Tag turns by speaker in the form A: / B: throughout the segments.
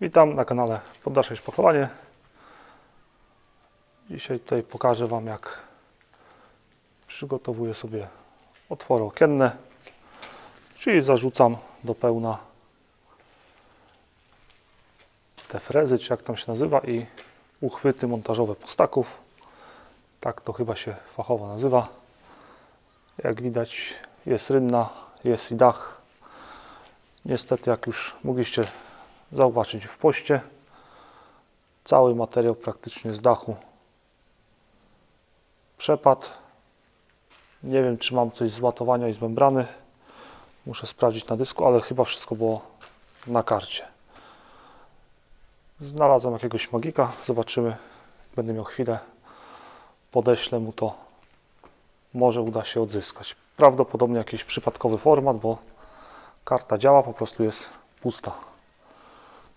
A: Witam na kanale Poddasze Szpachlowanie. Dzisiaj tutaj pokażę Wam jak przygotowuję sobie otwory okienne, czyli zarzucam do pełna te frezy, czy jak tam się nazywa i uchwyty montażowe postaków. Tak to chyba się fachowo nazywa. Jak widać jest rynna, jest i dach. Niestety jak już mogliście zauważyć w poście, cały materiał praktycznie z dachu przepadł. Nie wiem czy mam coś z łatowania i z membrany. Muszę sprawdzić na dysku, ale chyba wszystko było na karcie. Znalazłem jakiegoś magika, zobaczymy. Będę miał chwilę, podeślę mu to. Może uda się odzyskać. Prawdopodobnie jakiś przypadkowy format, bo karta działa, po prostu jest pusta.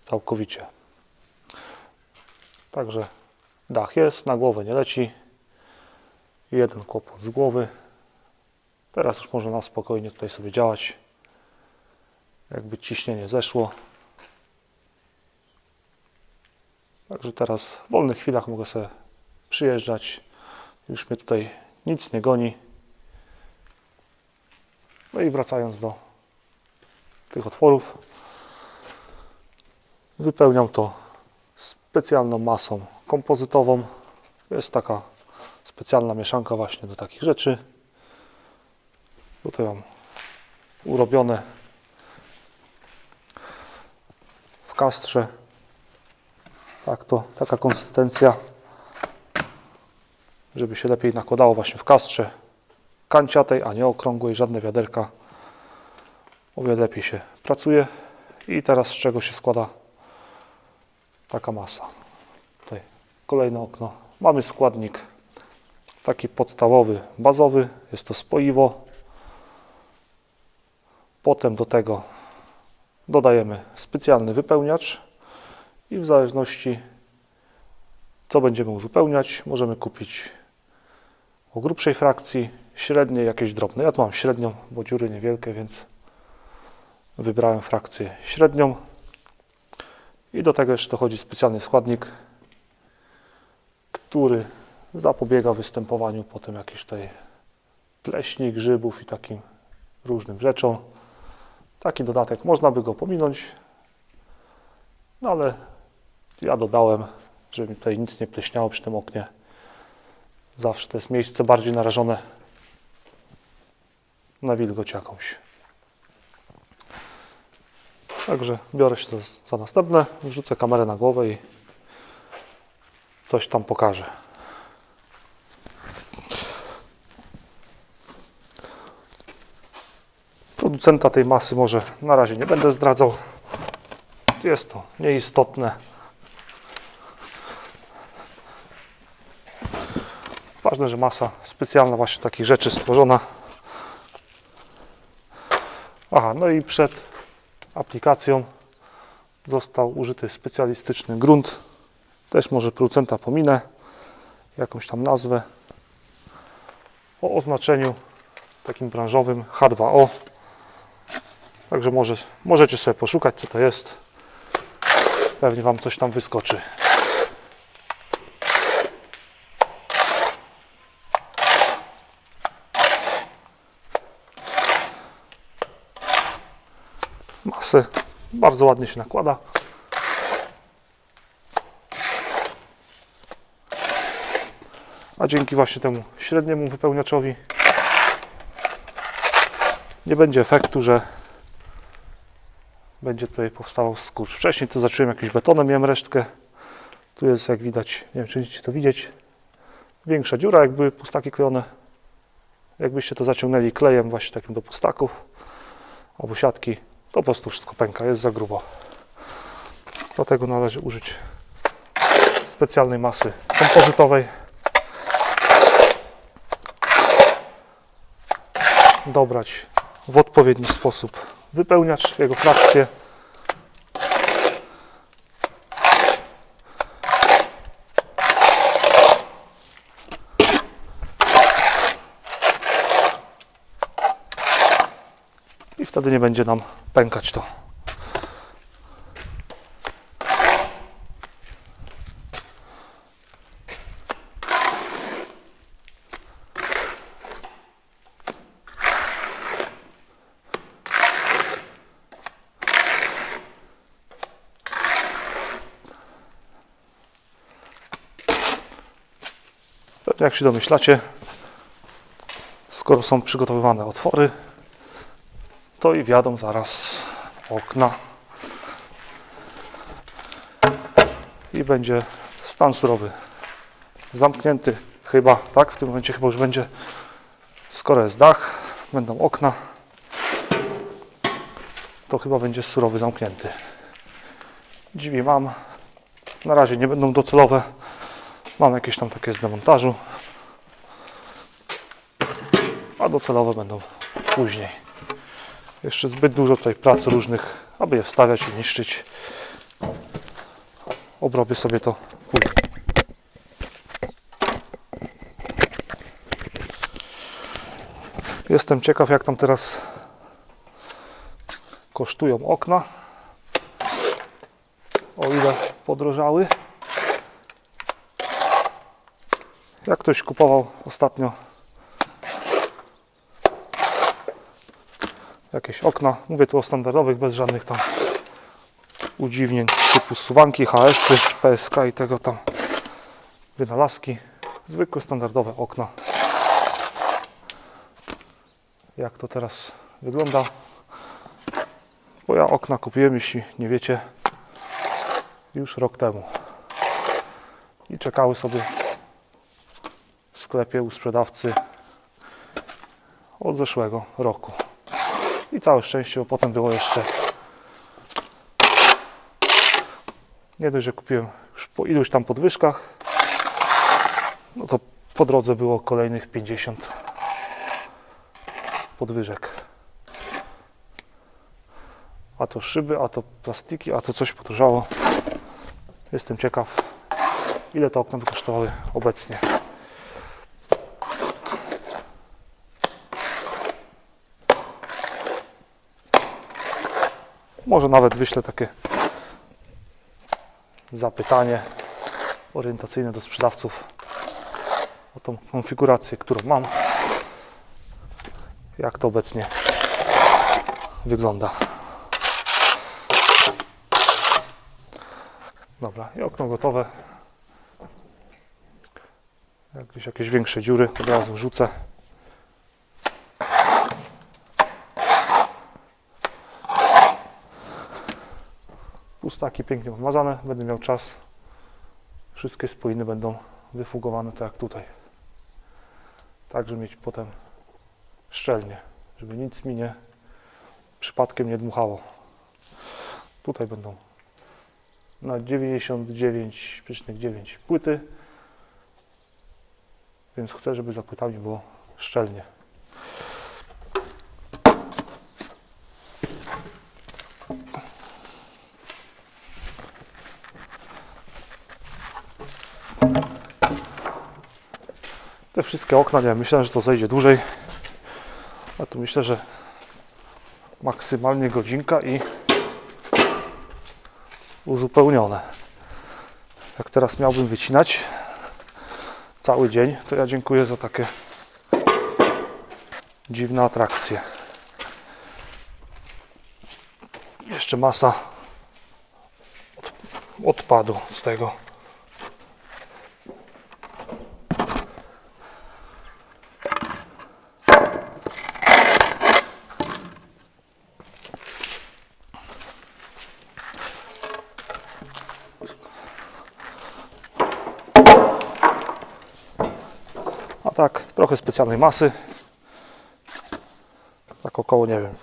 A: Całkowicie. Także dach jest, na głowę nie leci. Jeden kłopot z głowy. Teraz już można na spokojnie tutaj sobie działać. Jakby ciśnienie zeszło. Także teraz w wolnych chwilach mogę sobie przyjeżdżać. Już mnie tutaj nic nie goni. No i wracając do tych otworów, wypełniam to specjalną masą kompozytową. Jest taka specjalna mieszanka właśnie do takich rzeczy. Tutaj mam urobione w kastrze. Tak to, taka konsystencja, żeby się lepiej nakładało właśnie w kastrze kanciatej, a nie okrągłej, żadne wiaderka. O wiele lepiej się pracuje. I teraz z czego się składa taka masa. Tutaj kolejne okno. Mamy składnik taki podstawowy, bazowy. Jest to spoiwo. Potem do tego dodajemy specjalny wypełniacz i w zależności co będziemy uzupełniać, możemy kupić o grubszej frakcji, średniej, jakieś drobne. Ja tu mam średnią, bo dziury niewielkie, więc wybrałem frakcję średnią. I do tego jeszcze dochodzi specjalny składnik, który zapobiega występowaniu potem jakichś tutaj pleśni, grzybów i takim różnym rzeczom. Taki dodatek można by go pominąć, no ale ja dodałem, żeby tutaj nic nie pleśniało przy tym oknie. Zawsze to jest miejsce bardziej narażone na wilgoć jakąś. Także biorę się za, następne, wrzucę kamerę na głowę i coś tam pokażę. Producenta tej masy może na razie nie będę zdradzał. Jest to nieistotne. Ważne, że masa specjalna właśnie takich rzeczy stworzona. Aha, no i przed aplikacją został użyty specjalistyczny grunt. Też może producenta pominę, jakąś tam nazwę o oznaczeniu takim branżowym H2O. Także może, możecie sobie poszukać, co to jest. Pewnie Wam coś tam wyskoczy. Masę bardzo ładnie się nakłada. A dzięki właśnie temu średniemu wypełniaczowi nie będzie efektu, że będzie tutaj powstawał skurcz. Wcześniej to zacząłem jakimś betonem, miałem resztkę. Tu jest, jak widać, nie wiem, czy będziecie to widzieć, większa dziura, jak były pustaki klejone. Jakbyście to zaciągnęli klejem właśnie takim do pustaków albo siatki, to po prostu wszystko pęka, jest za grubo. Dlatego należy użyć specjalnej masy kompozytowej. Dobrać w odpowiedni sposób wypełniacz, jego frakcję. Wtedy nie będzie nam pękać to. Jak się domyślacie, skoro są przygotowywane otwory, to i wjadą zaraz okna i będzie stan surowy zamknięty chyba, tak? W tym momencie chyba już będzie, skoro jest dach, będą okna, to chyba będzie surowy zamknięty. Drzwi mam, na razie nie będą docelowe, mam jakieś tam takie z demontażu, a docelowe będą później. Jeszcze zbyt dużo tutaj prac różnych, aby je wstawiać i niszczyć. Obrobię sobie to później. Jestem ciekaw, jak tam teraz kosztują okna. O ile podrożały. Jak ktoś kupował ostatnio jakieś okna, mówię tu o standardowych, bez żadnych tam udziwnień typu suwanki, HS-y, PSK i tego tam wynalazki. Zwykłe, standardowe okna. Jak to teraz wygląda? Bo ja okna kupiłem, jeśli nie wiecie, już rok temu. I czekały sobie w sklepie u sprzedawcy od zeszłego roku. I całe szczęście, bo potem było jeszcze nie dość, że kupiłem już po iluś tam podwyżkach, no to po drodze było kolejnych 50 podwyżek. A to szyby, a to plastiki, a to coś podróżało. Jestem ciekaw, ile te okna by kosztowały obecnie. Może nawet wyślę takie zapytanie orientacyjne do sprzedawców o tą konfigurację, którą mam. Jak to obecnie wygląda. Dobra, i okno gotowe. Jak gdzieś jakieś większe dziury od razu rzucę. Pustaki pięknie wmazane, będę miał czas. Wszystkie spójne będą wyfugowane tak jak tutaj. Tak, żeby mieć potem szczelnie, żeby nic mi nie przypadkiem nie dmuchało. Tutaj będą na 99,9 płyty, więc chcę, żeby za płytami było szczelnie. Wszystkie okna, nie myślałem, że to zejdzie dłużej, a tu myślę, że maksymalnie godzinka i uzupełnione. Jak teraz miałbym wycinać cały dzień, to ja dziękuję za takie dziwne atrakcje. Jeszcze masa od- odpadu z tego. A tak, trochę specjalnej masy. Tak około, nie wiem,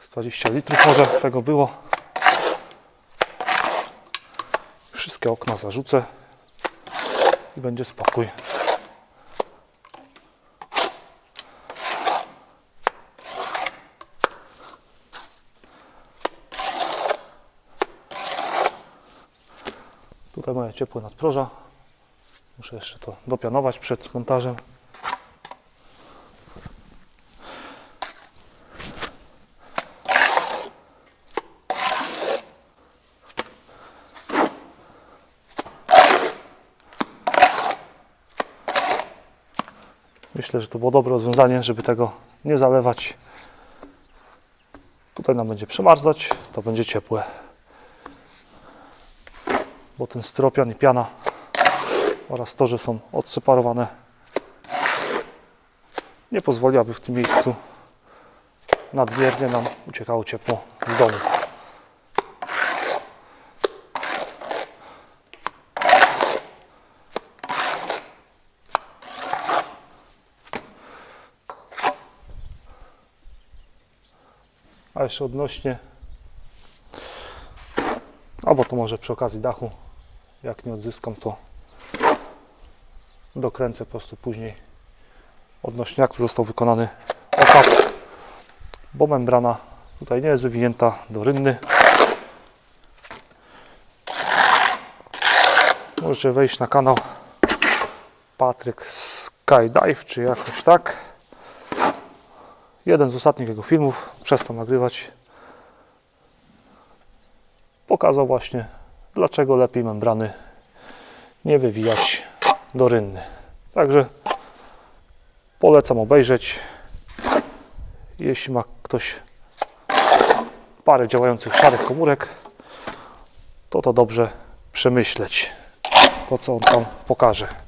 A: z 20 litrów może tego było. Wszystkie okna zarzucę i będzie spokój. Tutaj moje ciepłe nadproża. Muszę jeszcze to dopianować przed montażem. Myślę, że to było dobre rozwiązanie, żeby tego nie zalewać. Tutaj nam będzie przemarzać, to będzie ciepłe. Bo ten stropian i piana oraz to, że są odseparowane nie pozwoli, aby w tym miejscu nadmiernie nam uciekało ciepło z domu. A jeszcze odnośnie, albo to może przy okazji dachu, jak nie odzyskam, to dokręcę po prostu później odnośnie jak tu został wykonany etap, bo membrana tutaj nie jest wywinięta do rynny. Możecie wejść na kanał Patryk Skydive, czy jakoś tak. Jeden z ostatnich jego filmów, przestał nagrywać, pokazał właśnie, dlaczego lepiej membrany nie wywijać do rynny. Także polecam obejrzeć. Jeśli ma ktoś parę działających szarych komórek, to to dobrze przemyśleć to, co on tam pokaże.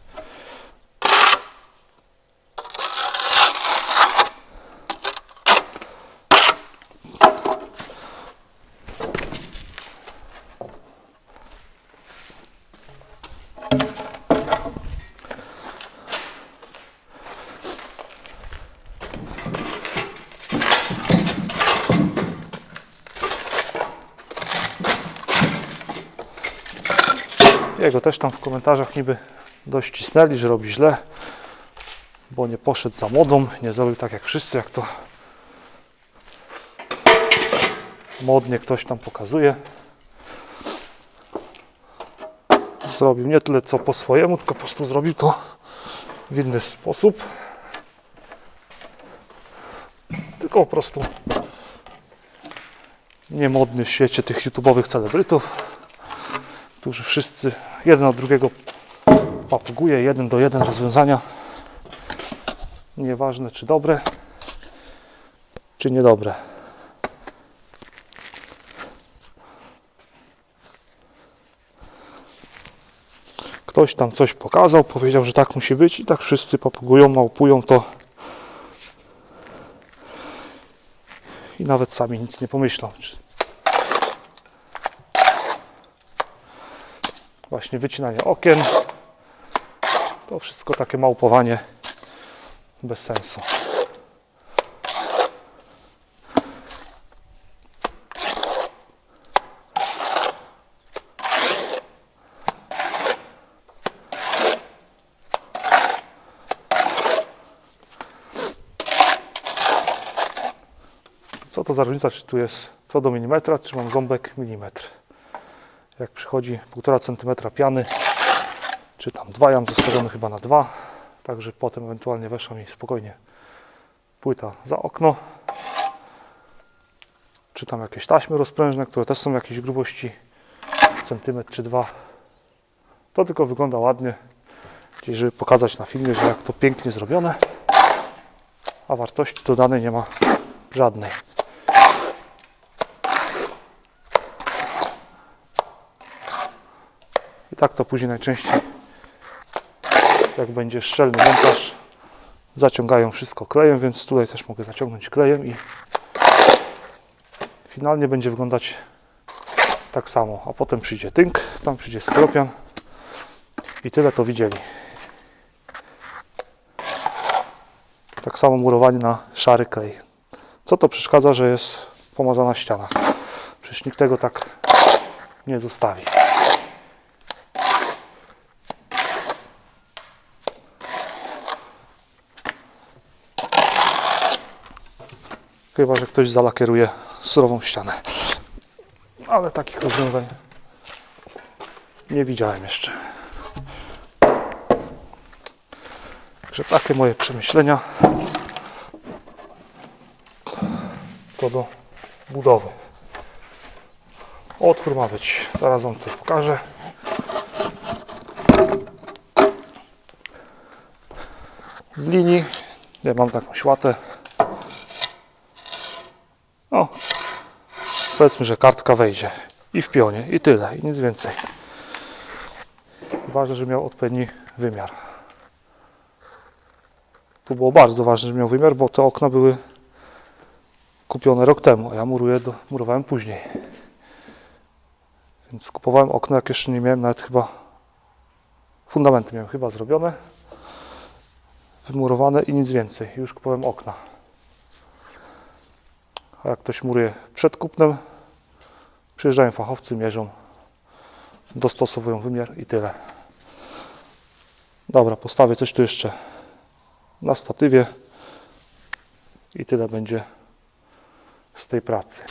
A: Jego też tam w komentarzach niby dość cisnęli, że robi źle, bo nie poszedł za modą, nie zrobił tak jak wszyscy, jak to modnie ktoś tam pokazuje. Zrobił nie tyle co po swojemu, tylko po prostu zrobił to w inny sposób. Tylko po prostu niemodny w świecie tych YouTube'owych celebrytów którzy wszyscy jeden od drugiego papuguje, jeden do jeden rozwiązania. Nieważne czy dobre, czy niedobre. Ktoś tam coś pokazał, powiedział, że tak musi być i tak wszyscy papugują, małpują to. I nawet sami nic nie pomyślą. Właśnie wycinanie okien. To wszystko takie małpowanie bez sensu. Co to za różnica, czy tu jest co do milimetra, czy mam ząbek milimetr jak przychodzi 1,5 cm piany, czy tam 2, ja mam zostawiony chyba na 2, także potem ewentualnie weszła mi spokojnie płyta za okno, czy tam jakieś taśmy rozprężne, które też są jakieś grubości centymetr czy dwa. To tylko wygląda ładnie, gdzieś żeby pokazać na filmie, że jak to pięknie zrobione, a wartości dodanej nie ma żadnej. Tak to później najczęściej, jak będzie szczelny montaż, zaciągają wszystko klejem, więc tutaj też mogę zaciągnąć klejem i finalnie będzie wyglądać tak samo. A potem przyjdzie tynk, tam przyjdzie skropian i tyle to widzieli. Tak samo murowanie na szary klej. Co to przeszkadza, że jest pomazana ściana? Przecież nikt tego tak nie zostawi. Chyba, że ktoś zalakieruje surową ścianę. Ale takich rozwiązań nie widziałem jeszcze. Także takie moje przemyślenia co do budowy. Otwór ma być, zaraz Wam to pokażę. Z linii, ja mam taką światę, powiedzmy, że kartka wejdzie i w pionie, i tyle, i nic więcej. Ważne, że miał odpowiedni wymiar. Tu było bardzo ważne, że miał wymiar, bo te okna były kupione rok temu, a ja muruję do, murowałem później. Więc kupowałem okna, jak jeszcze nie miałem nawet chyba fundamenty miałem chyba zrobione, wymurowane i nic więcej. Już kupowałem okna. A jak ktoś muruje przed kupnem, przyjeżdżają fachowcy, mierzą, dostosowują wymiar i tyle. Dobra, postawię coś tu jeszcze na statywie i tyle będzie z tej pracy.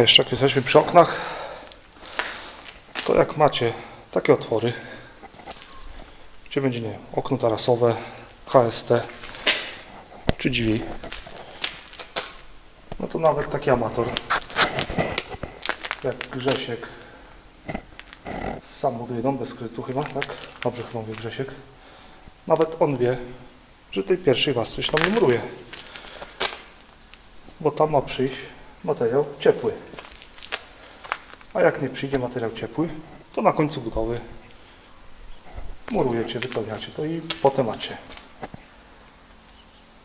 A: Jeszcze jak jesteśmy przy oknach, to jak macie takie otwory, gdzie będzie, nie okno tarasowe, HST czy drzwi, no to nawet taki amator, jak Grzesiek, sam buduje dom bez kredytu chyba, tak? Dobrze chyba mówię Grzesiek. Nawet on wie, że tej pierwszej was coś tam nie muruje. Bo tam ma przyjść materiał ciepły. A jak nie przyjdzie materiał ciepły, to na końcu budowy murujecie, wypełniacie to i potem macie.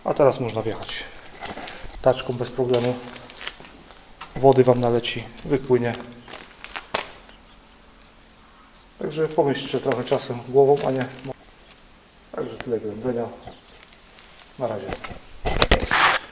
A: A teraz można wjechać taczką bez problemu. Wody Wam naleci, wypłynie. Także pomyślcie trochę czasem głową, a nie... Także tyle ględzenia. Na razie.